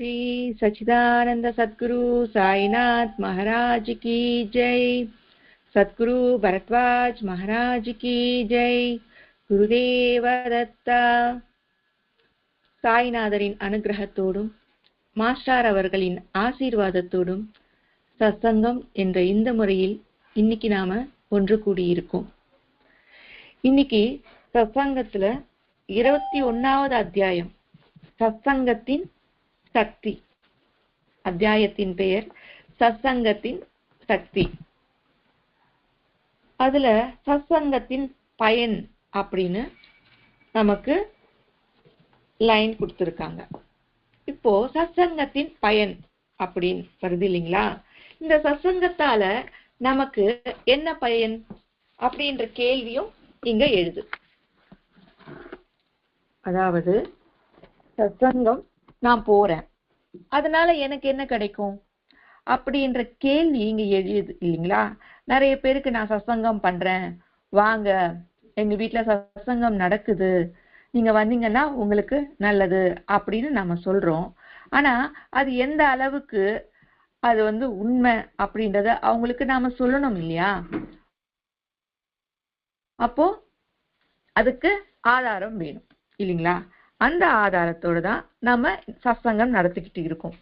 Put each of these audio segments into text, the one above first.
श्री सच्चिदानंद सद्गुरु साईनाथ महाराज की जय सद्गुरु भरद्वाज महाराज की जय குருதேவ தத்தா சாய்நாதரின் அனுகிரகத்தோடும் மாஸ்டார் அவர்களின் ஆசீர்வாதத்தோடும் சத்சங்கம் என்ற இந்த முறையில் இன்னைக்கு நாம ஒன்று கூடியிருக்கோம் இன்னைக்கு சத்சங்கத்துல இருபத்தி ஒன்னாவது அத்தியாயம் சத்சங்கத்தின் சக்தி. அத்தியாயத்தின் பெயர் சத்சங்கத்தின் சக்தி. அதுல சத்சங்கத்தின் பயன் அப்படின்னு நமக்கு லைன் கொடுத்துருக்காங்க. இப்போ சத்சங்கத்தின் பயன் அப்படின்னு வருது இல்லைங்களா? இந்த சத்சங்கத்தால நமக்கு என்ன பயன் அப்படின்ற கேள்வியும் இங்க எழுது. அதாவது சத்சங்கம் நான் போறேன். அதனால எனக்கு என்ன கிடைக்கும்? அப்படின்ற கேள்வி இங்க எழுது இல்லைங்களா? நிறைய பேருக்கு நான் சத்சங்கம் பண்றேன். வாங்க எங்க வீட்டுல சசங்கம் நடக்குது. நீங்க வந்தீங்கன்னா உங்களுக்கு நல்லது அப்படின்னு நம்ம சொல்றோம். ஆனா அது எந்த அளவுக்கு அது வந்து உண்மை அப்படின்றத அவங்களுக்கு நாம சொல்லணும் இல்லையா? அப்போ அதுக்கு ஆதாரம் வேணும் இல்லைங்களா? அந்த ஆதாரத்தோடு தான் நம்ம சத்சங்கம் நடத்திக்கிட்டு இருக்கோம்.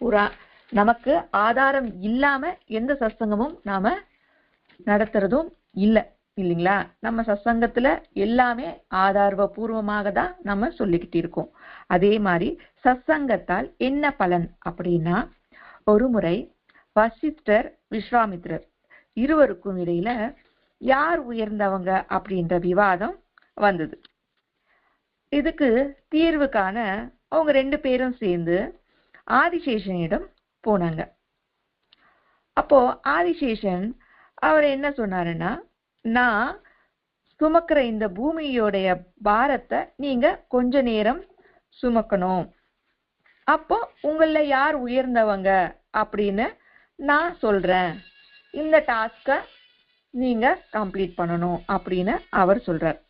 புறா நமக்கு ஆதாரம் இல்லாம எந்த சத்சங்கமும் நாம நடத்துறதும் இல்லை இல்லைங்களா? நம்ம சத்சங்கத்துல எல்லாமே ஆதாரபூர்வமாக தான் நம்ம சொல்லிக்கிட்டு இருக்கோம். அதே மாதிரி சத்சங்கத்தால் என்ன பலன் அப்படின்னா ஒரு முறை வசிஷ்டர் விஸ்வாமித்ரர் இருவருக்கும் இடையில யார் உயர்ந்தவங்க அப்படின்ற விவாதம் வந்தது. இதுக்கு தீர்வு காண அவங்க ரெண்டு பேரும் சேர்ந்து ஆதிசேஷனிடம் போனாங்க. அப்போ ஆதிசேஷன் அவர் என்ன சொன்னாருன்னா நான் சுமக்கிற இந்த பூமியோடைய பாரத்தை நீங்க கொஞ்ச நேரம் சுமக்கணும். அப்போ உங்கள யார் உயர்ந்தவங்க? அப்படின்னு நான் சொல்றேன். இந்த டாஸ்க நீங்க கம்ப்ளீட் பண்ணணும் அப்படின்னு அவர் சொல்றார்.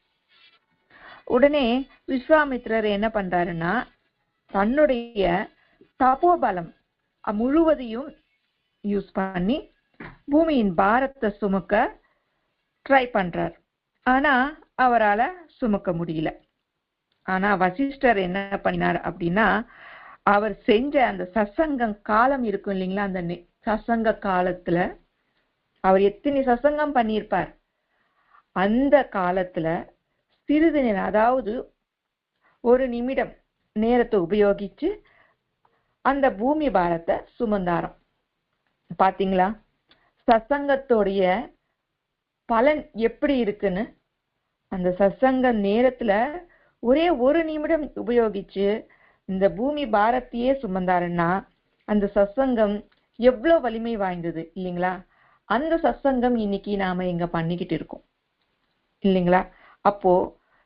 உடனே விஸ்வாமித்ரர் என்ன பண்றாருன்னா தன்னுடைய தபோபலம் முழுவதையும் யூஸ் பண்ணி பூமியின் பாரத்தை சுமக்க ட்ரை பண்றார். ஆனா அவரால் சுமக்க முடியல. ஆனா வசிஷ்டர் என்ன பண்ணினார் அப்படின்னா அவர் செஞ்ச அந்த சசங்கம் காலம் இருக்கும் இல்லைங்களா அந்த சசங்க காலத்துல அவர் எத்தனை சசங்கம் பண்ணியிருப்பார்? அந்த காலத்துல சிறிது நேரம் அதாவது ஒரு நிமிடம் நேரத்தை உபயோகிச்சு அந்த பூமி பாரத்தை சுமந்தாரம். பாத்தீங்களா? சசங்கத்தோடைய பலன் எப்படி இருக்குன்னு? அந்த சசங்க நேரத்துல ஒரே ஒரு நிமிடம் உபயோகிச்சு இந்த பூமி பாரத்தையே சுமந்தாருன்னா அந்த சத்சங்கம் எவ்வளவு வலிமை வாய்ந்தது இல்லைங்களா? அந்த சசங்கம் இன்னைக்கு நாம இங்க பண்ணிக்கிட்டு இருக்கோம். இல்லைங்களா? அப்போ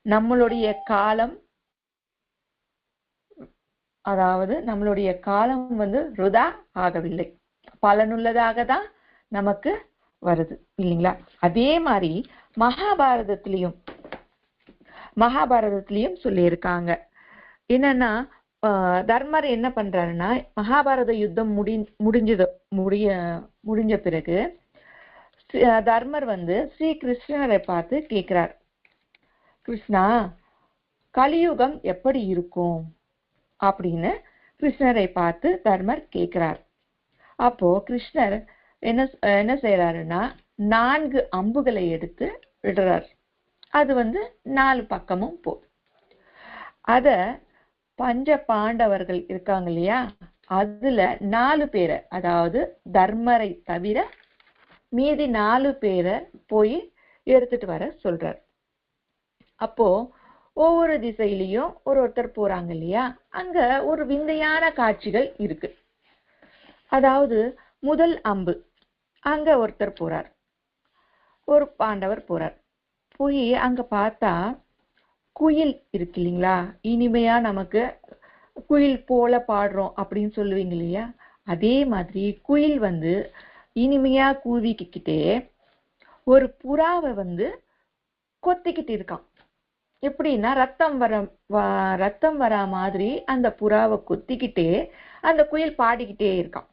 நம்மளுடைய காலம் அதாவது நம்மளுடைய காலம் வந்து ருதா ஆகவில்லை. பலனுள்ளதாக தான் நமக்கு வருது இல்லைங்களா? அதே மாதிரி மகாபாரதத்திலையும் மகாபாரதத்திலையும் சொல்லியிருக்காங்க. என்னன்னா தர்மர் என்ன பண்றாருன்னா மகாபாரத யுத்தம் முடி முடிஞ்சது முடிய முடிஞ்ச பிறகு தர்மர் வந்து ஸ்ரீ கிருஷ்ணரை பார்த்து கேட்கிறார். கிருஷ்ணா கலியுகம் எப்படி இருக்கும்? அப்படின்னு கிருஷ்ணரை பார்த்து தர்மர் கேட்கிறார். அப்போ கிருஷ்ணர் என்ன என்ன செய்யறாருன்னா நான்கு அம்புகளை எடுத்து விடுறார். அது வந்து நாலு பக்கமும் போ. அத பஞ்ச பாண்டவர்கள் இருக்காங்க இல்லையா? அதுல நாலு பேரை அதாவது தர்மரை தவிர மீதி நாலு பேரை போய் எடுத்துட்டு வர சொல்றார். அப்போ ஒவ்வொரு திசையிலையும் ஒரு ஒருத்தர் போறாங்க இல்லையா? அங்க ஒரு விந்தையான காட்சிகள் இருக்கு. அதாவது முதல் அம்பு. அங்க ஒருத்தர் போறார். ஒரு பாண்டவர் போறார். போய் அங்க பார்த்தா குயில் இருக்கு இல்லைங்களா? இனிமையா நமக்கு குயில் போல பாடுறோம் அப்படின்னு சொல்லுவீங்க இல்லையா? அதே மாதிரி குயில் வந்து இனிமையா கூவிக்கிட்டே ஒரு புறாவை வந்து கொத்திக்கிட்டு இருக்கான். எப்படின்னா ரத்தம் வர ரத்தம் வரா மாதிரி அந்த புறாவை குத்திக்கிட்டே அந்த குயில் பாடிக்கிட்டே இருக்கான்.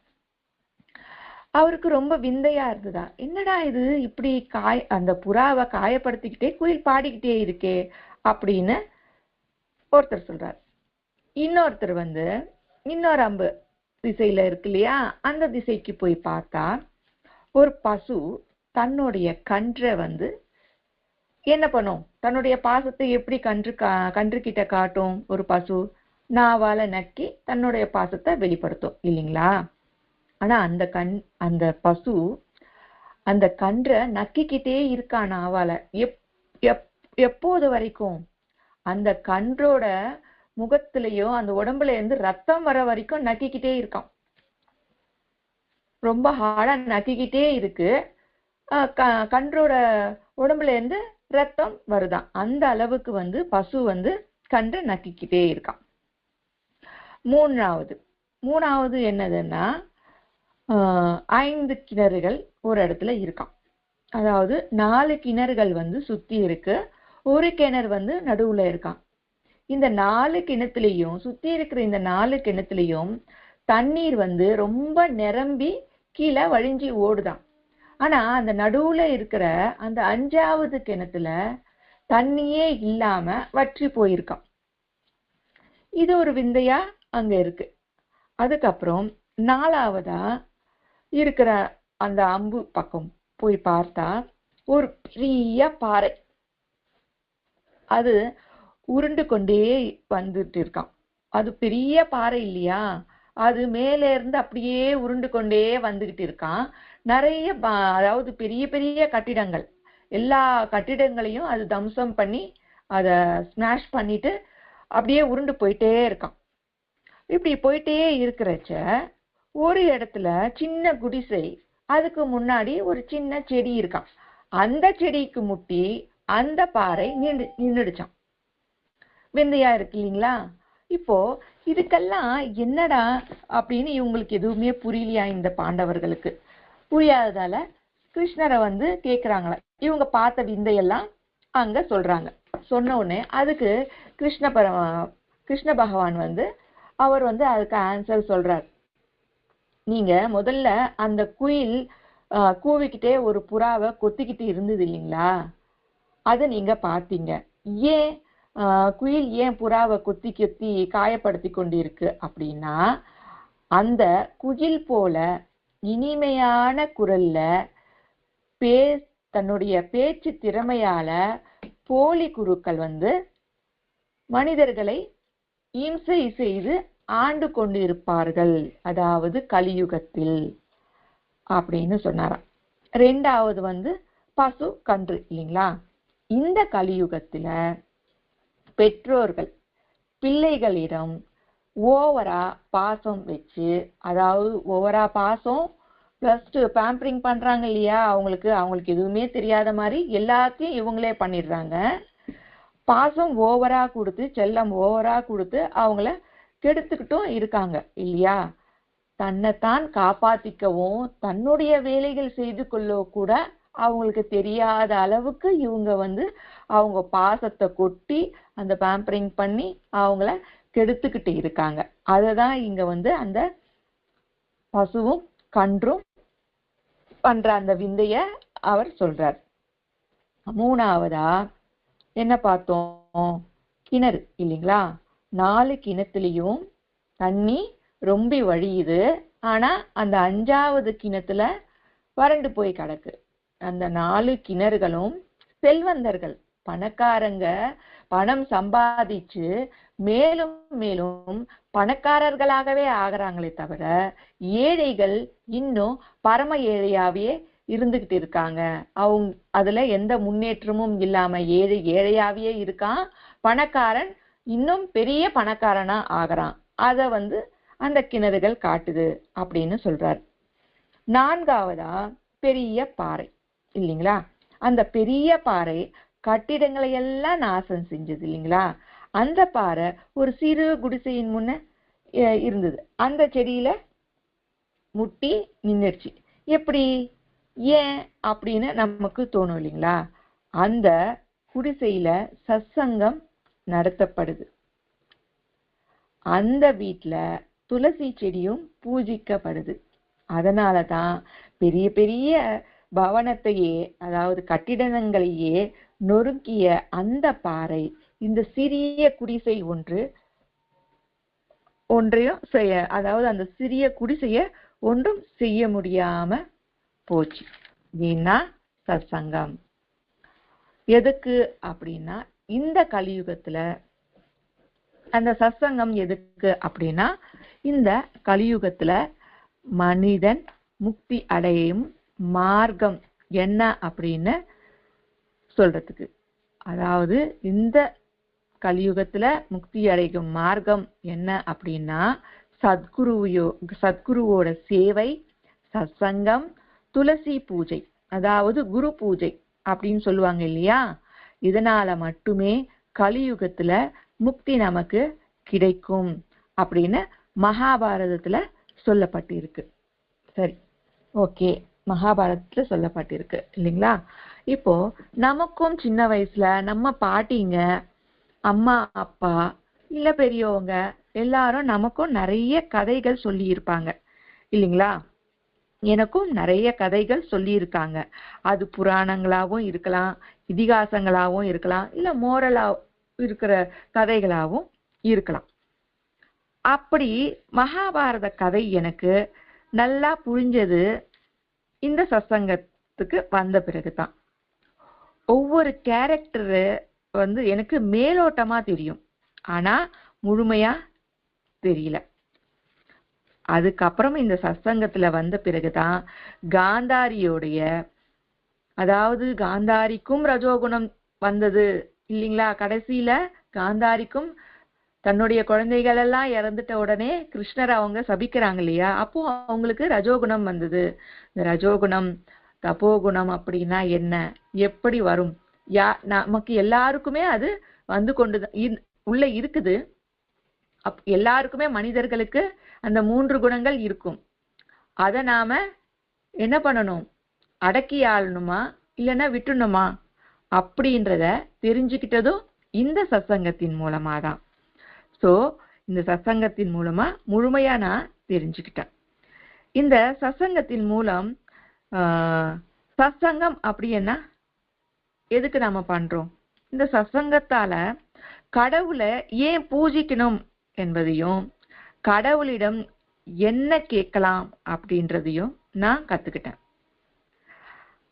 அவருக்கு ரொம்ப விந்தையா இருந்ததா? என்னடா இது? இப்படி காய அந்த புறாவை காயப்படுத்திக்கிட்டே குயில் பாடிக்கிட்டே இருக்கே அப்படின்னு ஒருத்தர் சொல்றார். இன்னொருத்தர் வந்து இன்னொரு அம்பு திசையில இருக்கு இல்லையா? அந்த திசைக்கு போய் பார்த்தா ஒரு பசு தன்னுடைய கன்றை வந்து என்ன பண்ணும்? தன்னுடைய பாசத்தை எப்படி கன்று கா கன்று கிட்ட காட்டும் ஒரு பசு? நாவால நக்கி தன்னுடைய பாசத்தை வெளிப்படுத்தும் இல்லைங்களா? ஆனா அந்த கண் அந்த பசு அந்த கன்றை நக்கிக்கிட்டே இருக்கா நாவால? எப் எப் எப்போது வரைக்கும்? அந்த கன்றோட முகத்திலேயோ அந்த உடம்புல இருந்து ரத்தம் வர வரைக்கும் நக்கிக்கிட்டே இருக்கான் ரொம்ப ஹார்டா நக்கிக்கிட்டே இருக்கு. க- கன்றோட உடம்புல இருந்து ரத்தம் வருதாம் அந்த அளவுக்கு வந்து பசு வந்து கன்று நக்கிக்கிட்டே இருக்கான். மூணாவது மூணாவது என்னதுன்னா ஐந்து கிணறுகள் ஒரு இடத்துல இருக்கான். அதாவது நாலு கிணறுகள் வந்து சுத்தி இருக்கு. ஒரு கிணறு வந்து நடுவுல இருக்கான். இந்த நாலு கிணத்துலயும் சுத்தி இருக்கிற இந்த நாலு கிணத்துலயும் தண்ணீர் வந்து ரொம்ப நிரம்பி கீழே வழிஞ்சி ஓடுதான். ஆனா அந்த நடுவுல இருக்கிற அந்த அஞ்சாவது கிணத்துல தண்ணியே இல்லாம வற்றி போயிருக்கான். இது ஒரு விந்தையா? அங்க இருக்கு. அதுக்கப்புறம் நாலாவதா இருக்கிற அந்த அம்பு பக்கம் போய் பார்த்தா ஒரு பெரிய பாறை. அது உருண்டு கொண்டே வந்துட்டு இருக்கான். அது பெரிய பாறை இல்லையா? அது மேலே இருந்து அப்படியே உருண்டு கொண்டே வந்துகிட்டு இருக்கான். நிறைய ப- அதாவது பெரிய பெரிய கட்டிடங்கள். எல்லா கட்டிடங்களையும் அது தம்சம் பண்ணி அதை ஸ்மாஷ் பண்ணிட்டு அப்படியே உருண்டு போயிட்டே இருக்கான். இப்படி போயிட்டே இருக்கிறச்ச ஒரு இடத்துல சின்ன குடிசை அதுக்கு முன்னாடி ஒரு சின்ன செடி இருக்கான். அந்த செடிக்கு முட்டி அந்த பாறை நின்று நின்றுடுச்சான் விந்தையா இருக்கு இல்லைங்களா? இப்போ இதுக்கெல்லாம் என்னடா அப்படின்னு இவங்களுக்கு எதுவுமே புரியலையா இந்த பாண்டவர்களுக்கு? புரியாததால கிருஷ்ணரை வந்து கேக்குறாங்களா. இவங்க பார்த்த விந்தையெல்லாம் அங்க சொல்றாங்க. சொன்ன உடனே அதுக்கு கிருஷ்ண பர கிருஷ்ண பகவான் வந்து அவர் வந்து அதுக்கு ஆன்சர் சொல்றார். நீங்க முதல்ல அந்த குயில் கூவிக்கிட்டே ஒரு புறாவை கொத்திக்கிட்டு இருந்தது இல்லைங்களா? அதை நீங்க பார்த்தீங்க. ஏன் குயில் ஏன் புறாவை கொத்தி கொத்தி காயப்படுத்தி கொண்டிருக்கு அப்படின்னா அந்த குயில் போல இனிமையான குரல்ல பே தன்னுடைய பேச்சு திறமையால போலி குருக்கள் வந்து மனிதர்களை இம்சை செய்து ஆண்டு கொண்டிருப்பார்கள். அதாவது கலியுகத்தில் அப்படின்னு சொன்னாராம். ரெண்டாவது வந்து பசு கன்று இல்லைங்களா? இந்த கலியுகத்துல பெற்றோர்கள் பிள்ளைகளிடம் ஓவரா பாசம் வச்சு அதாவது ஓவரா பாசம் ப்ளஸ் பேம்பரிங் பண்றாங்க இல்லையா அவங்களுக்கு அவங்களுக்கு எதுவுமே தெரியாத மாதிரி எல்லாத்தையும் இவங்களே பண்ணிடுறாங்க. பாசம் ஓவரா கொடுத்து செல்லம் ஓவரா கொடுத்து அவங்கள கெடுத்துக்கிட்டும் இருக்காங்க இல்லையா. தன்னைத்தான் காப்பாத்திக்கவும் தன்னுடைய வேலைகள் செய்து கொள்ள கூட அவங்களுக்கு தெரியாத அளவுக்கு இவங்க வந்து அவங்க பாசத்தை கொட்டி அந்த பேம்பரிங் பண்ணி அவங்கள கெடுத்துக்கிட்டு இருக்காங்க. அததான் இங்க வந்து அந்த பசுவும் கன்றும் பண்ற அந்த விந்தைய அவர் சொல்றார். மூணாவதா என்ன பார்த்தோம்? கிணறு இல்லைங்களா? நாலு கிணத்துலயும் தண்ணி ரொம்ப வழியுது. ஆனா அந்த அஞ்சாவது கிணத்துல வறண்டு போய் கிடக்கு. அந்த நாலு கிணறுகளும் செல்வந்தர்கள் பணக்காரங்க பணம் சம்பாதிச்சு மேலும் மேலும் பணக்காரர்களாகவே ஆகிறாங்களே தவிர ஏழைகள் இன்னும் பரம ஏழையாவே இருந்துகிட்டு இருக்காங்க. அவங்க அதுல எந்த முன்னேற்றமும் இல்லாம ஏழை ஏழையாவே இருக்கான். பணக்காரன் இன்னும் பெரிய பணக்காரனா ஆகிறான். அத வந்து அந்த கிணறுகள் காட்டுது அப்படின்னு சொல்றார். நான்காவதா பெரிய பாறை. இல்லைங்களா? அந்த பெரிய பாறை கட்டிடங்களை எல்லாம் நாசம் செஞ்சது இல்லைங்களா? அந்த பாறை ஒரு சிறு குடிசையின் முன்ன இருந்தது. அந்த செடியில முட்டி நின்றுச்சு எப்படி? ஏன் அப்படின்னு நமக்கு தோணும் இல்லைங்களா? அந்த குடிசையில சத்சங்கம் நடத்தப்படுது. அந்த வீட்டில் துளசி செடியும் பூஜிக்கப்படுது. அதனால தான் பெரிய பெரிய பவனத்தையே அதாவது கட்டிடங்களையே நொறுக்கிய அந்த பாறை இந்த சிறிய குடிசை ஒன்று ஒன்றையும் செய்ய அதாவது அந்த சிறிய குடிசைய ஒன்றும் செய்ய முடியாம போச்சு. வீணா சத்சங்கம். எதுக்கு அப்படின்னா இந்த கலியுகத்துல அந்த சத்சங்கம் எதுக்கு அப்படின்னா இந்த கலியுகத்துல மனிதன் முக்தி அடையும் மார்க்கம் என்ன அப்படின்னு சொல்றதுக்கு. அதாவது இந்த கலியுகத்துல முக்தி அடைக்கும் மார்க்கம் என்ன அப்படின்னா சத்குருவையோ சத்குருவோட சேவை சத்சங்கம் துளசி பூஜை அதாவது குரு பூஜை அப்படின்னு சொல்லுவாங்க இல்லையா? இதனால மட்டுமே கலியுகத்துல முக்தி நமக்கு கிடைக்கும் அப்படின்னு மகாபாரதத்துல சொல்லப்பட்டிருக்கு. சரி ஓகே. மகாபாரதத்துல சொல்லப்பட்டிருக்கு இல்லைங்களா? இப்போ நமக்கும் சின்ன வயசுல நம்ம பாட்டிங்க அம்மா அப்பா இல்ல பெரியவங்க எல்லாரும் நமக்கும் நிறைய கதைகள் சொல்லி இருப்பாங்க இல்லைங்களா? எனக்கும் நிறைய கதைகள் சொல்லியிருக்காங்க. அது புராணங்களாகவும் இருக்கலாம் இதிகாசங்களாகவும் இருக்கலாம் இல்ல மோரலா இருக்கிற கதைகளாகவும் இருக்கலாம். அப்படி மகாபாரத கதை எனக்கு நல்லா புரிஞ்சது இந்த சத்சங்கத்துக்கு வந்த பிறகுதான். ஒவ்வொரு கேரக்டரு வந்து எனக்கு மேலோட்டமா தெரியும். ஆனா முழுமையா தெரியல. அதுக்கப்புறம் இந்த சத்சங்கத்துல வந்த பிறகுதான் காந்தாரியோடைய அதாவது காந்தாரிக்கும் ரஜோகுணம் வந்தது இல்லைங்களா? கடைசியில காந்தாரிக்கும் தன்னுடைய குழந்தைகள் எல்லாம் இறந்துட்ட உடனே கிருஷ்ணர் அவங்க சபிக்கிறாங்க இல்லையா? அப்போ அவங்களுக்கு ரஜோகுணம் வந்தது. இந்த ரஜோகுணம் தபோகுணம் அப்படின்னா என்ன? எப்படி வரும்? யா நமக்கு எல்லாருக்குமே அது வந்து கொண்டு உள்ள இருக்குது. அப் எல்லாருக்குமே மனிதர்களுக்கு அந்த மூன்று குணங்கள் இருக்கும். அதை நாம என்ன பண்ணணும்? அடக்கி ஆளணுமா? இல்லைன்னா விட்டுணுமா? அப்படின்றத தெரிஞ்சுக்கிட்டதும் இந்த சத்சங்கத்தின் மூலமா தான் ஸோ இந்த சத்சங்கத்தின் மூலமா முழுமையா நான் தெரிஞ்சுக்கிட்டேன். இந்த சத்சங்கத்தின் மூலம் சத்சங்கம் அப்படின்னா எதுக்கு நாம பண்றோம்? இந்த சசங்கத்தால கடவுளை ஏன் பூஜிக்கணும் என்பதையும் கடவுளிடம் என்ன கேட்கலாம் அப்படின்றதையும் நான் கத்துக்கிட்டேன்.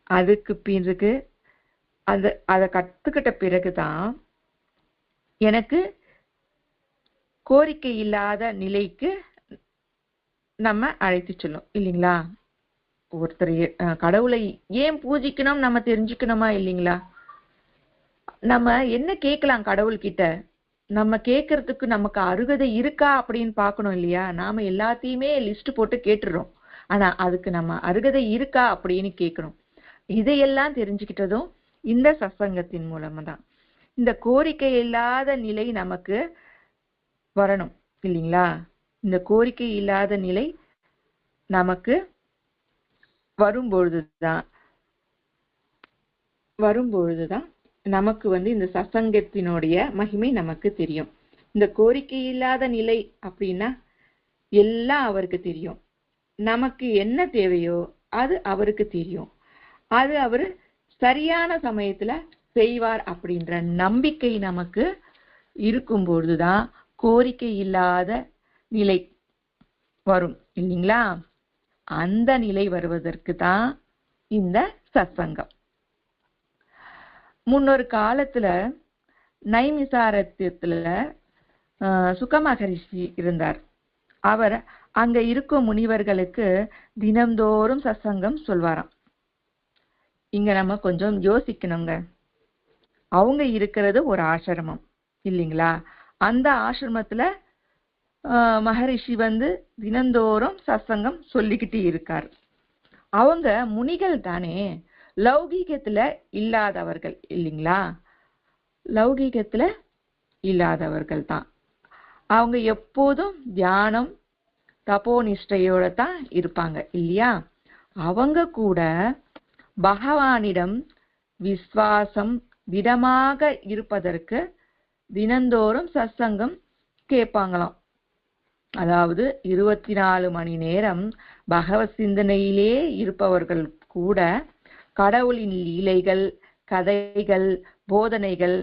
அதுக்கு பிறகு அது அதை கத்துக்கிட்ட பிறகுதான் எனக்கு கோரிக்கை இல்லாத நிலைக்கு நம்ம அழைத்து செல்லும் இல்லைங்களா? ஒருத்தர் கடவுளை ஏன் பூஜிக்கணும்? நம்ம தெரிஞ்சுக்கணுமா இல்லைங்களா? நம்ம என்ன கேட்கலாம் கடவுள்கிட்ட? நம்ம கேட்கறதுக்கு நமக்கு அருகதை இருக்கா அப்படின்னு பார்க்கணும் இல்லையா? நாம எல்லாத்தையுமே லிஸ்ட் போட்டு கேட்டுறோம். ஆனா அதுக்கு நம்ம அருகதை இருக்கா அப்படின்னு கேட்கணும். இதையெல்லாம் தெரிஞ்சுக்கிட்டதும் இந்த சத்சங்கத்தின் மூலமா தான். இந்த கோரிக்கை இல்லாத நிலை நமக்கு வரணும் இல்லைங்களா? இந்த கோரிக்கை இல்லாத நிலை நமக்கு வரும்பொழுதுதான் வரும்பொழுதுதான் நமக்கு வந்து இந்த சசங்கத்தினுடைய மகிமை நமக்கு தெரியும். இந்த கோரிக்கை இல்லாத நிலை அப்படின்னா எல்லாம் அவருக்கு தெரியும். நமக்கு என்ன தேவையோ அது அவருக்கு தெரியும். அது அவரு சரியான சமயத்துல செய்வார் அப்படின்ற நம்பிக்கை நமக்கு இருக்கும் பொழுதுதான் கோரிக்கை இல்லாத நிலை வரும் இல்லைங்களா? அந்த நிலை வருவதற்கு தான் இந்த சத்சங்கம். முன்னொரு காலத்துல நைமிசாரத்தியத்துல சுகமகரிஷி இருந்தார். அவர் அங்க இருக்கும் முனிவர்களுக்கு தினம்தோறும் சத்சங்கம் சொல்வாராம். இங்க நம்ம கொஞ்சம் யோசிக்கணுங்க. அவங்க இருக்கிறது ஒரு ஆசிரமம் இல்லைங்களா? அந்த ஆசிரமத்துல மகரிஷி வந்து தினந்தோறும் சத்சங்கம் சொல்லிக்கிட்டு இருக்கார். அவங்க முனிகள் தானே லௌகீகத்துல இல்லாதவர்கள் இல்லைங்களா? லௌகீகத்துல இல்லாதவர்கள் தான். அவங்க எப்போதும் தியானம் தபோ நிஷ்டையோட தான் இருப்பாங்க இல்லையா? அவங்க கூட பகவானிடம் விஸ்வாசம் திடமாக இருப்பதற்கு தினந்தோறும் சத்சங்கம் கேட்பாங்களாம். அதாவது இருபத்தி நாலு மணி நேரம் பகவத் சிந்தனையிலே இருப்பவர்கள் கூட கடவுளின் லீலைகள் கதைகள் போதனைகள்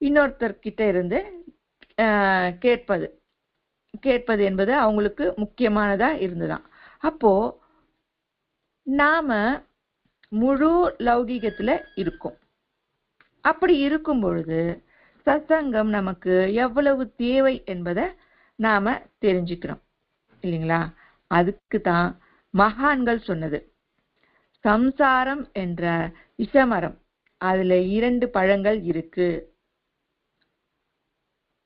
இன்னொருத்தர்கிட்ட இருந்து கேட்பது. கேட்பது என்பது அவங்களுக்கு முக்கியமானதா இருந்துதான். அப்போ நாம முழு லௌகீகத்துல இருக்கோம். அப்படி இருக்கும் பொழுது சத்சங்கம் நமக்கு எவ்வளவு தேவை என்பதை நாம தெரிஞ்சுக்கிறோம் இல்லைங்களா? அதுக்கு தான் மகான்கள் சொன்னது. சம்சாரம் என்ற விஷமரம் அதுல இரண்டு பழங்கள் இருக்கு.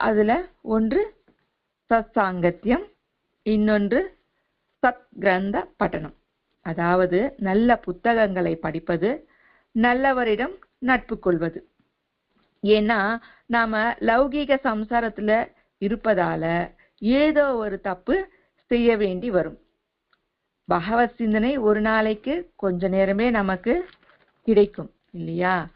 அதுல ஒன்று சத்சாங்கத்தியம் இன்னொன்று சத் கிரந்த பட்டணம். அதாவது நல்ல புத்தகங்களை படிப்பது நல்லவரிடம் நட்பு கொள்வது. ஏன்னா நாம லௌகீக சம்சாரத்துல இருப்பதால ஏதோ ஒரு தப்பு செய்ய வேண்டி வரும். பகவத் சிந்தனை ஒரு நாளைக்கு கொஞ்ச நேரமே நமக்கு கிடைக்கும் இல்லையா?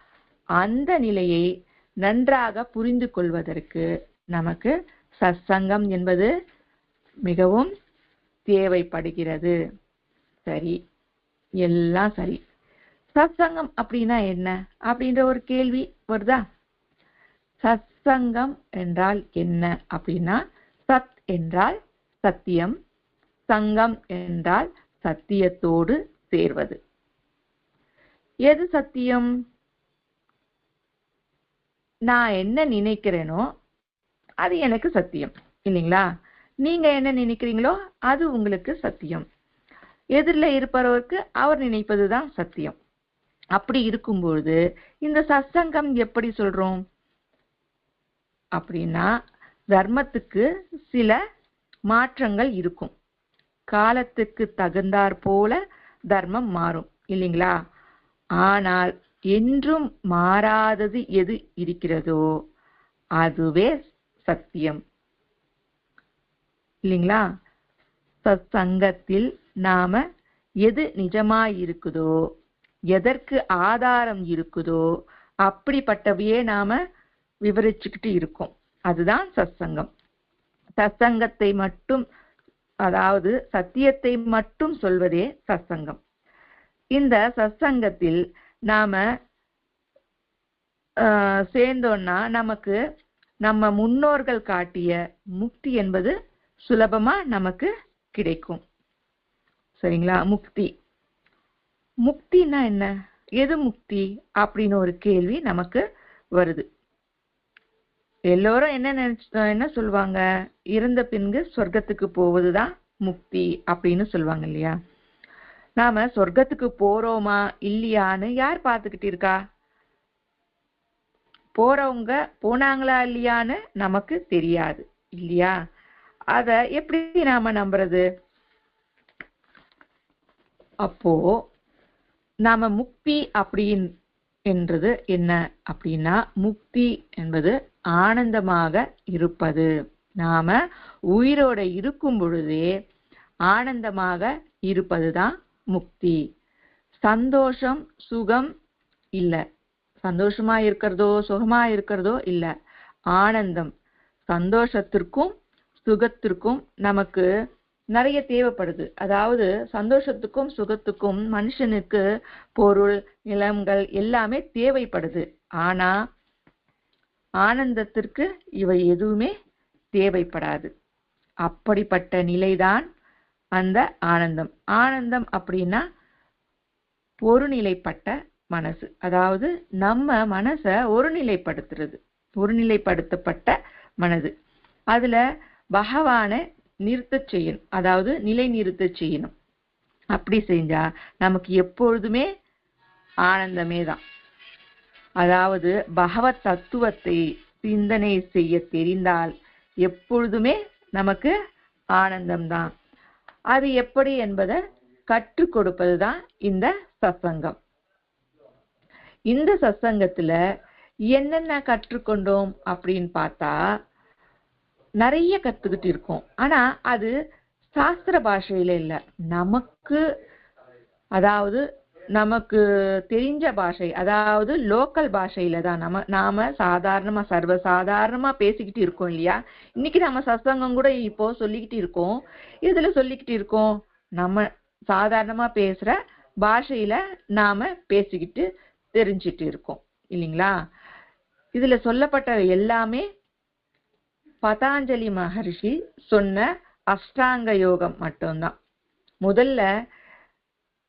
அந்த நிலையை நன்றாக புரிந்து கொள்வதற்கு நமக்கு சத்சங்கம் என்பது மிகவும் தேவைப்படுகிறது. சரி எல்லாம் சரி. சத்சங்கம் அப்படின்னா என்ன? அப்படின்ற ஒரு கேள்வி வருதா? சத்சங்கம் என்றால் என்ன அப்படின்னா சத் என்றால் சத்தியம் சங்கம் என்றால் சத்தியத்தோடு சேர்வது. எது சத்தியம்? நான் என்ன நினைக்கிறேனோ அது எனக்கு சத்தியம் இல்லைங்களா? நீங்க என்ன நினைக்கிறீங்களோ அது உங்களுக்கு சத்தியம். எதிரில் இருப்பவருக்கு அவர் நினைப்பதுதான் சத்தியம். அப்படி இருக்கும்பொழுது இந்த சத்சங்கம் எப்படி சொல்றோம்? அப்படின்னா தர்மத்துக்கு சில மாற்றங்கள் இருக்கும். காலத்துக்கு தகுந்தாற் போல தர்மம் மாறும் இல்லைங்களா? ஆனால் என்றும் மாறாதது எது இருக்கிறதோ அதுவே சத்தியம். இல்லைங்களா? சத்சங்கத்தில் நாம எது நிஜமாயிருக்குதோ எதற்கு ஆதாரம் இருக்குதோ அப்படிப்பட்டவையே நாம விவரிச்சுக்கிட்டு இருக்கோம். அதுதான் சத்சங்கம். சத்சங்கத்தை மட்டும் அதாவது சத்தியத்தை மட்டும் சொல்வதே சத்சங்கம். இந்த சத்சங்கத்தில் நாம சேர்ந்தோம்னா நமக்கு நம்ம முன்னோர்கள் காட்டிய முக்தி என்பது சுலபமா நமக்கு கிடைக்கும். சரிங்களா? முக்தி. முக்தினா என்ன? எது முக்தி? அப்படின்னு ஒரு கேள்வி நமக்கு வருது. எல்லோரும் என்ன நினைச்சு என்ன சொல்லுவாங்க? இறந்த பின்பு சொர்க்கத்துக்கு போவதுதான் முக்தி அப்படின்னு சொல்லுவாங்க இல்லையா? நாம சொர்க்கத்துக்கு போறோமா இல்லையான்னு யார் பார்த்துக்கிட்டு இருக்கா? போறவங்க போனாங்களா இல்லையான்னு நமக்கு தெரியாது இல்லையா? அத எப்படி நாம நம்புறது? அப்போ நாம முக்தி அப்படின் என்றது என்ன அப்படின்னா முக்தி என்பது ஆனந்தமாக இருப்பது. நாம உயிரோட இருக்கும் பொழுதே ஆனந்தமாக இருப்பதுதான் முக்தி. சந்தோஷம் சுகம் இல்ல. சந்தோஷமா இருக்கிறதோ சுகமா இருக்கிறதோ இல்ல. ஆனந்தம். சந்தோஷத்திற்கும் சுகத்திற்கும் நமக்கு நிறைய தேவைப்படுது. அதாவது சந்தோஷத்துக்கும் சுகத்துக்கும் மனுஷனுக்கு பொருள் நிலங்கள் எல்லாமே தேவைப்படுது. ஆனா ஆனந்தத்திற்கு இவை எதுவுமே தேவைப்படாது. அப்படிப்பட்ட நிலைதான் அந்த ஆனந்தம். ஆனந்தம் அப்படின்னா ஒருநிலைப்பட்ட மனசு. அதாவது நம்ம மனசை ஒருநிலைப்படுத்துறது. ஒருநிலைப்படுத்தப்பட்ட மனது. அதுல பகவானை நிறுத்த செய்யணும். அதாவது நிலை நிறுத்த செய்யணும். அப்படி செஞ்சா நமக்கு எப்பொழுதுமே ஆனந்தமே தான். அதாவது பகவத் தத்துவத்தை சிந்தனை செய்ய தெரிந்தால் எப்பொழுதுமே நமக்கு ஆனந்தம்தான் அது எப்படி என்பதை கற்றுக் கொடுப்பதுதான் இந்த சசங்கம் இந்த சசங்கத்துல என்னென்ன கற்றுக்கொண்டோம் அப்படின்னு பார்த்தா நிறைய கத்துக்கிட்டு இருக்கோம். ஆனா அது சாஸ்திர பாஷையில இல்ல. நமக்கு அதாவது நமக்கு தெரிஞ்ச பாஷை அதாவது லோக்கல் பாஷையில தான். நம்ம நாம சாதாரணமா சர்வ சாதாரணமா பேசிக்கிட்டு இருக்கோம் இல்லையா? இன்னைக்கு நம்ம சத்சங்கம் கூட இப்போ சொல்லிக்கிட்டு இருக்கோம். இதுல சொல்லிக்கிட்டு இருக்கோம்? நம்ம சாதாரணமா பேசுற பாஷையில நாம பேசிக்கிட்டு தெரிஞ்சிட்டு இருக்கோம். இல்லைங்களா? இதுல சொல்லப்பட்ட எல்லாமே பதாஞ்சலி மகர்ஷி சொன்ன அஷ்டாங்க யோகம் மட்டும்தான். முதல்ல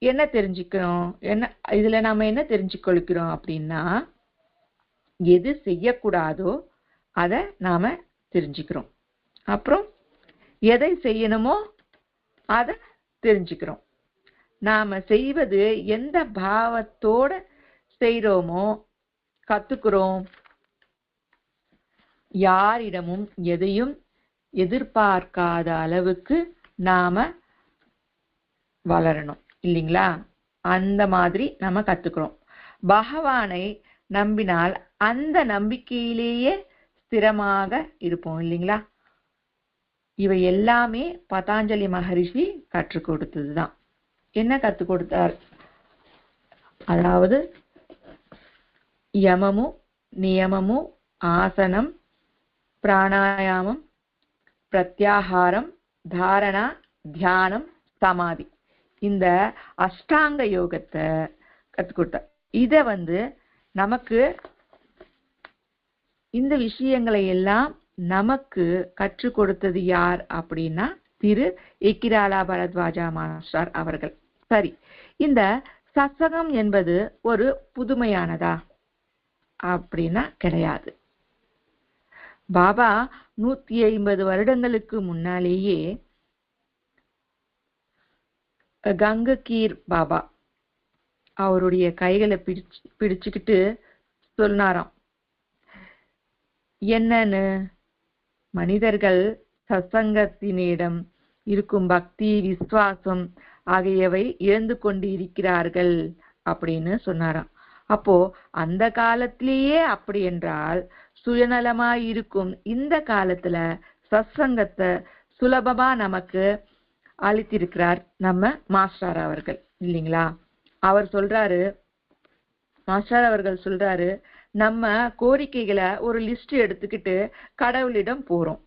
என்ன தெரிஞ்சுக்கிறோம் என்ன இதுல நாம என்ன தெரிஞ்சுக்கொள்கிறோம் அப்படின்னா எது செய்யக்கூடாதோ அதை நாம தெரிஞ்சுக்கிறோம். அப்புறம் எதை செய்யணுமோ அதை தெரிஞ்சுக்கிறோம். நாம செய்வது எந்த பாவத்தோட செய்கிறோமோ கத்துக்கிறோம். யாரிடமும் எதையும் எதிர்பார்க்காத அளவுக்கு நாம வளரணும். இல்லைங்களா? அந்த மாதிரி நம்ம கத்துக்கிறோம். பகவானை நம்பினால் அந்த நம்பிக்கையிலேயே ஸ்திரமாக இருப்போம் இல்லைங்களா? இவை எல்லாமே பதாஞ்சலி மகரிஷி கற்றுக் கொடுத்ததுதான். என்ன கற்றுக் கொடுத்தார்? அதாவது யமமும் நியமமும் ஆசனம் பிராணாயாமம் பிரத்யாகாரம் தாரணா தியானம் சமாதி. இந்த அஷ்டாங்க யோகத்தை கற்றுக்கொடுத்த கொடுத்தார் வந்து நமக்கு இந்த விஷயங்களை எல்லாம் நமக்கு கற்றுக் கொடுத்தது யார் அப்படின்னா திரு இக்கிராலா பரத்வாஜா மாஸ்டர் அவர்கள். சரி இந்த சத்சகம் என்பது ஒரு புதுமையானதா அப்படின்னா கிடையாது. பாபா நூத்தி ஐம்பது வருடங்களுக்கு முன்னாலேயே கங்ககீர் பாபா அவருடைய கைகளை பிடிச்சு பிடிச்சுக்கிட்டு சொன்னாராம். என்னன்னு? மனிதர்கள் சசங்கத்தினிடம் இருக்கும் பக்தி விசுவாசம் ஆகியவை இழந்து கொண்டு இருக்கிறார்கள் அப்படின்னு சொன்னாராம். அப்போ அந்த காலத்திலேயே அப்படி என்றால் சுயநலமாய் இருக்கும் இந்த காலத்துல சத்சங்கத்தை சுலபமா நமக்கு அளித்திருக்கிறார் நம்ம மாஸ்டர் அவர்கள். இல்லைங்களா? அவர் சொல்றாரு மாஸ்டர் அவர்கள் சொல்றாரு நம்ம கோரிக்கைகளை ஒரு லிஸ்ட் எடுத்துக்கிட்டு கடவுளிடம் போறோம்.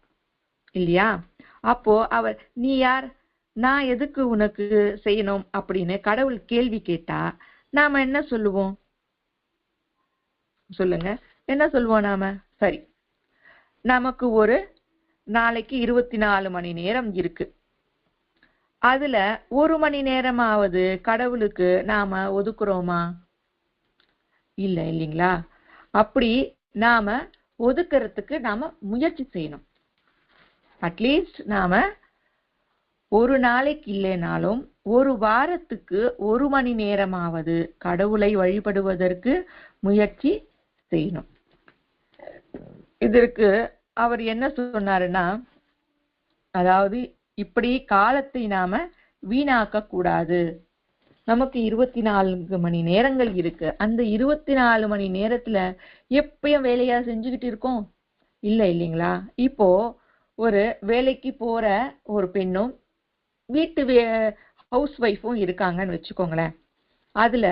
இல்லையா? அப்போ அவர் நீ யார்? நான் எதுக்கு உனக்கு செய்யணும்? அப்படின்னு கடவுள் கேள்வி கேட்டா நாம என்ன சொல்லுவோம்? சொல்லுங்க. என்ன சொல்லுவோம் நாம? சரி. நமக்கு ஒரு நாளைக்கு இருபத்தி நாலு மணி நேரம் இருக்கு. அதுல ஒரு மணி நேரமாவது கடவுளுக்கு நாம ஒதுக்குறோமா? இல்ல இல்லைங்களா? அப்படி நாம ஒதுக்கிறதுக்கு நாம முயற்சி செய்யணும். அட்லீஸ்ட் நாம ஒரு நாளைக்கு இல்லைனாலும் ஒரு வாரத்துக்கு ஒரு மணி நேரமாவது கடவுளை வழிபடுவதற்கு முயற்சி செய்யணும். இதற்கு அவர் என்ன சொன்னாருன்னா அதாவது இப்படி காலத்தை நாம வீணாக்க கூடாது நமக்கு இருபத்தி நான்கு மணி நேரங்கள் இருக்கு. அந்த இருபத்தி நாலு மணி நேரத்துல எப்பயும் வேலையா செஞ்சுக்கிட்டு இருக்கோம்? இல்ல இல்லைங்களா? இப்போ ஒரு வேலைக்கு போற ஒரு பெண்ணும் வீட்டு வே ஹவுஸ் ஒய்ஃபும் இருக்காங்கன்னு வச்சுக்கோங்களேன். அதுல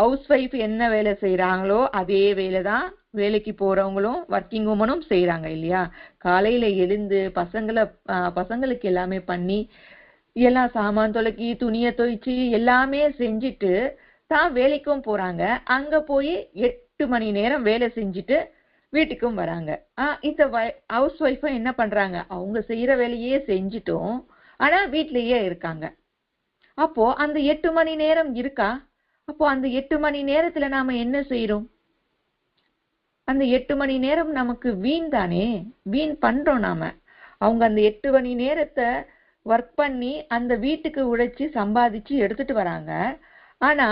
ஹவுஸ் ஒய்ஃப் என்ன வேலை செய்கிறாங்களோ அதே வேலை தான் வேலைக்கு போகிறவங்களும் ஒர்க்கிங் உமனும் செய்கிறாங்க இல்லையா? காலையில் எழுந்து பசங்களை பசங்களுக்கு எல்லாமே பண்ணி எல்லாம் சாமான் தொலைக்கி துணியை துவைச்சி எல்லாமே செஞ்சுட்டு தான் வேலைக்கும் போகிறாங்க அங்கே போய் எட்டு மணி நேரம் வேலை செஞ்சுட்டு வீட்டுக்கும் வராங்க. இந்த ஹவுஸ் ஒய்ஃபும் என்ன பண்ணுறாங்க அவங்க செய்கிற வேலையே செஞ்சுட்டும். ஆனால் வீட்லேயே இருக்காங்க. அப்போ அந்த எட்டு மணி நேரம் இருக்கா? அப்போ அந்த எட்டு மணி நேரத்துல நாம என்ன செய்யறோம் அந்த எட்டு மணி நேரம் நமக்கு வீண் தானே வீண் பண்றோம் நாம. அவங்க அந்த எட்டு மணி நேரத்தை ஒர்க் பண்ணி அந்த வீட்டுக்கு உழைச்சி சம்பாதிச்சு எடுத்துட்டு வராங்க. ஆனா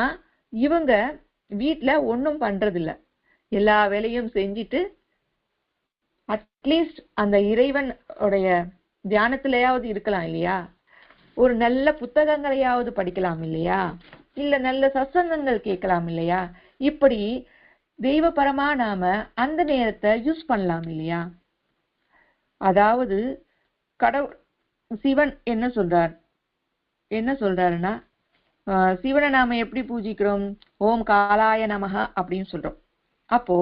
இவங்க வீட்டுல ஒன்றும் பண்றதில்ல. எல்லா வேலையும் செஞ்சுட்டு அட்லீஸ்ட் அந்த இறைவன் உடைய தியானத்திலேயாவது இருக்கலாம் இல்லையா? ஒரு நல்ல புத்தகங்களையாவது படிக்கலாம் இல்லையா? இல்ல நல்ல சத்சங்கங்கள் கேட்கலாம் இல்லையா? இப்படி தெய்வபரமா நாம அந்த நேரத்தை யூஸ் பண்ணலாம் இல்லையா? அதாவது கடவுள் சிவன் என்ன சொல்றார்? என்ன சொல்றாருன்னா சிவனை நாம எப்படி பூஜிக்கிறோம்? ஓம் காலாய நமக அப்படின்னு சொல்றோம். அப்போ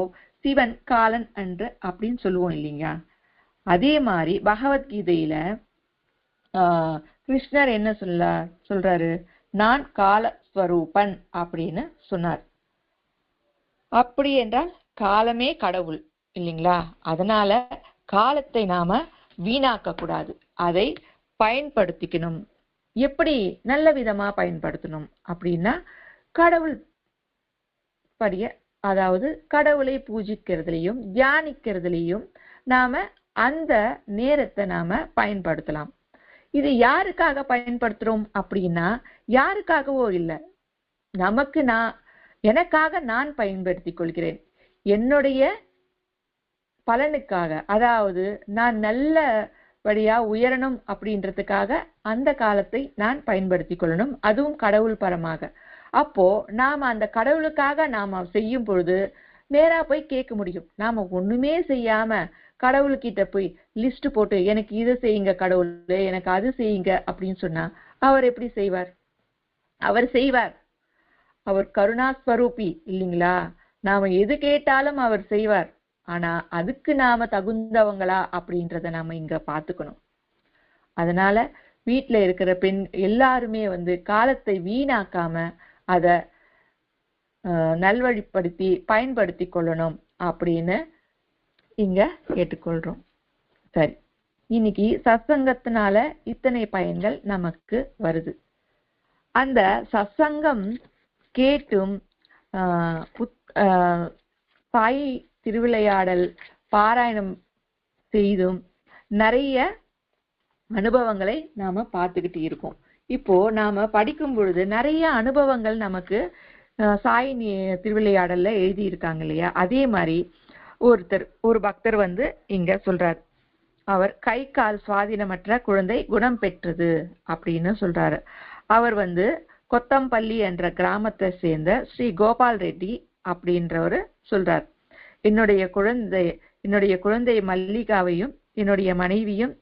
சிவன் காலன் என்று அப்படின்னு சொல்லுவோம் இல்லைங்க அதே மாதிரி பகவத்கீதையில ஆஹ் கிருஷ்ணர் என்ன சொல்ல சொல்றாரு நான் கால ஸ்வரூபன் அப்படின்னு சொன்னார். அப்படி என்றால் காலமே கடவுள் இல்லைங்களா? அதனால காலத்தை நாம வீணாக்க கூடாது. அதை பயன்படுத்திக்கணும். எப்படி நல்ல விதமா பயன்படுத்தணும் அப்படின்னா கடவுள் படிய அதாவது கடவுளை பூஜிக்கிறதுலையும் தியானிக்கிறதுலையும் நாம அந்த நேரத்தை நாம பயன்படுத்தலாம். இது யாருக்காக பயன்படுத்துறோம் அப்படின்னா யாருக்காகவோ இல்லை. நமக்கு நான் எனக்காக நான் பயன்படுத்திக் கொள்கிறேன். என்னுடைய பலனுக்காக அதாவது நான் நல்லபடியா உயரணும் அப்படின்றதுக்காக அந்த காலத்தை நான் பயன்படுத்தி கொள்ளணும். அதுவும் கடவுள் பரமாக. அப்போ நாம அந்த கடவுளுக்காக நாம செய்யும் பொழுது நேரா போய் கேட்க முடியும். நாம ஒண்ணுமே செய்யாம கடவுள்கிட்ட போய் லிஸ்ட் போட்டு எனக்கு இதை செய்யுங்க கடவுளே எனக்கு அது செய்யுங்க அப்படின்னு சொன்னா அவர் எப்படி செய்வார்? அவர் செய்வார். அவர் கருணாஸ்வரூபி இல்லைங்களா? நாம எது கேட்டாலும் அவர் செய்வார். ஆனா அதுக்கு நாம தகுந்தவங்களா அப்படின்றத நாம இங்க பாத்துக்கணும் அதனால வீட்டுல இருக்கிற பெண் எல்லாருமே வந்து காலத்தை வீணாக்காம அத நல்வழிப்படுத்தி பயன்படுத்தி கொள்ளணும் அப்படின்னு இங்க கேட்டுக்கொள்றோம். சரி. இன்னைக்கு சத்சங்கத்தினால இத்தனை பயன்கள் நமக்கு வருது. அந்த சத்சங்கம் கேட்டும் புத்- சாய் திருவிளையாடல் பாராயணம் செய்தும் நிறைய அனுபவங்களை நாம பார்த்துக்கிட்டு இருக்கோம். இப்போ நாம படிக்கும் பொழுது நிறைய அனுபவங்கள் நமக்கு சாய் திருவிளையாடல்ல எழுதி இருக்காங்க இல்லையா? அதே மாதிரி ஒருத்தர் ஒரு பக்தர் வந்து இங்க சொல்றார். அவர் கை கால் சுவாதீனமற்ற குழந்தை குணம் பெற்றது அப்படின்னு சொல்றாரு. அவர் வந்து கொத்தம்பள்ளி என்ற கிராமத்தை சேர்ந்த ஸ்ரீ கோபால் ரெட்டி அப்படின்றவர் சொல்றார். என்னுடைய குழந்தை என்னுடைய குழந்தை மல்லிகாவையும் என்னுடைய மனைவியும்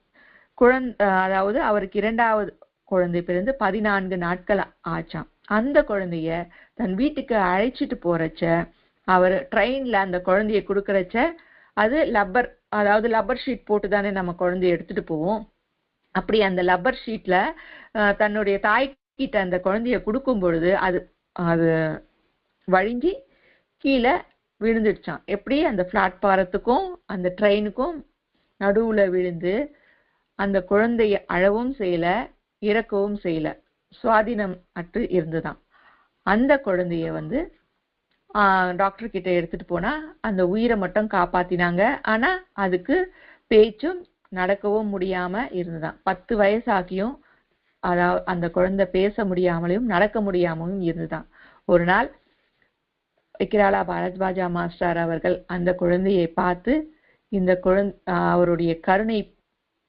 குழந் அதாவது அவருக்கு இரண்டாவது குழந்தை பிறந்து பதினான்கு நாட்கள் ஆச்சாம். அந்த குழந்தைய தன் வீட்டுக்கு அழைச்சிட்டு போறச்ச அவர் ட்ரெயின்ல அந்த குழந்தைய கொடுக்கறச்ச அது லப்பர் அதாவது லப்பர் ஷீட் போட்டு தானே நம்ம குழந்தைய எடுத்துட்டு போவோம். அப்படி அந்த லப்பர் ஷீட்ல தன்னுடைய தாய்கிட்ட அந்த குழந்தைய கொடுக்கும் பொழுது அது அது வழிஞ்சி கீழே விழுந்துடுச்சான் எப்படி? அந்த பிளாட்பாரத்துக்கும் அந்த ட்ரெயினுக்கும் நடுவுல விழுந்து அந்த குழந்தைய அழவும் செய்யல இறக்கவும் செய்யல. சுவாதீனம் அற்று இருந்துதான் அந்த குழந்தைய வந்து டாக்டர் கிட்ட எடுத்துட்டு போனா அந்த உயிரை மட்டும் காப்பாத்தினாங்க. ஆனா அதுக்கு பேச்சும் நடக்கவும் முடியாம இருந்துதான். பத்து வயசாகியும் அதாவது அந்த குழந்தை பேச முடியாமலையும் நடக்க முடியாமலும் இருந்துதான். ஒரு நாள் விக்கிராலா பாரத்பாஜா மாஸ்டர் அவர்கள் அந்த குழந்தையை பார்த்து இந்த குழந்தை அவருடைய கருணை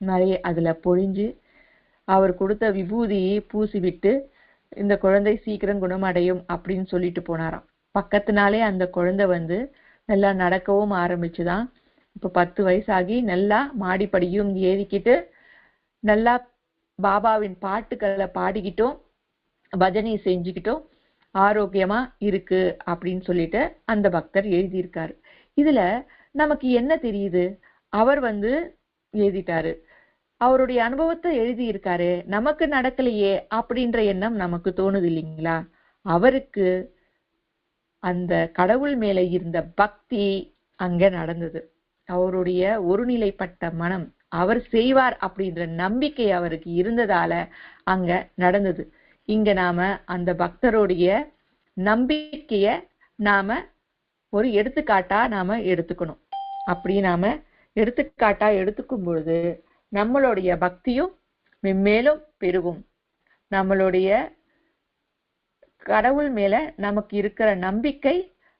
நிறைய அதுல பொழிஞ்சு அவர் கொடுத்த விபூதியை பூசிவிட்டு இந்த குழந்தை சீக்கிரம் குணமடையும் அப்படின்னு சொல்லிட்டு போனாராம். பக்கத்தினாலே அந்த குழந்தை வந்து நல்லா நடக்கவும் ஆரம்பிச்சுதான். இப்ப பத்து வயசாகி நல்லா மாடிப்படியும் ஏறிக்கிட்டு நல்லா பாபாவின் பாட்டுக்களை பாடிக்கிட்டும் பஜனை செஞ்சுக்கிட்டும் ஆரோக்கியமா இருக்கு அப்படின்னு சொல்லிட்டு அந்த பக்தர் எழுதியிருக்காரு. இதுல நமக்கு என்ன தெரியுது? அவர் வந்து எழுதிட்டாரு. அவருடைய அனுபவத்தை எழுதியிருக்காரு. நமக்கு நடக்கலையே அப்படின்ற எண்ணம் நமக்கு தோணுது இல்லைங்களா? அவருக்கு அந்த கடவுள் மேல இருந்த பக்தி அங்க நடந்தது. அவருடைய ஒருநிலைப்பட்ட மனம் அவர் செய்வார் அப்படின்ற நம்பிக்கை அவருக்கு இருந்ததால அங்க நடந்தது. இங்க நாம அந்த பக்தருடைய நம்பிக்கைய நாம ஒரு எடுத்துக்காட்டா நாம எடுத்துக்கணும். அப்படி நாம எடுத்துக்காட்டா எடுத்துக்கும் பொழுது நம்மளுடைய பக்தியும் மென்மேலும் பெருகும். நம்மளுடைய கடவுள் மேல நமக்கு இருக்கிற நம்பிக்கை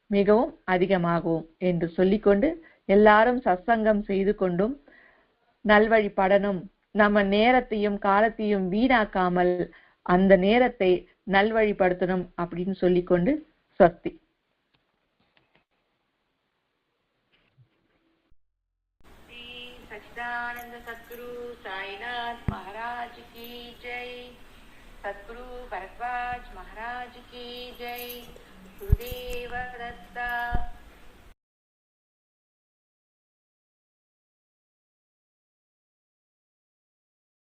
மிகவும் அதிகமாகும் என்று சொல்லிக்கொண்டு எல்லாரும் சத்சங்கம் செய்து கொண்டும் நல்வழிப்படணும் நம்ம நேரத்தையும் காலத்தையும் வீணாக்காமல் அந்த நேரத்தை நல்வழிப்படுத்தணும் அப்படின்னு சொல்லிக்கொண்டு ஸ்வஸ்தி. जय देवदत्ता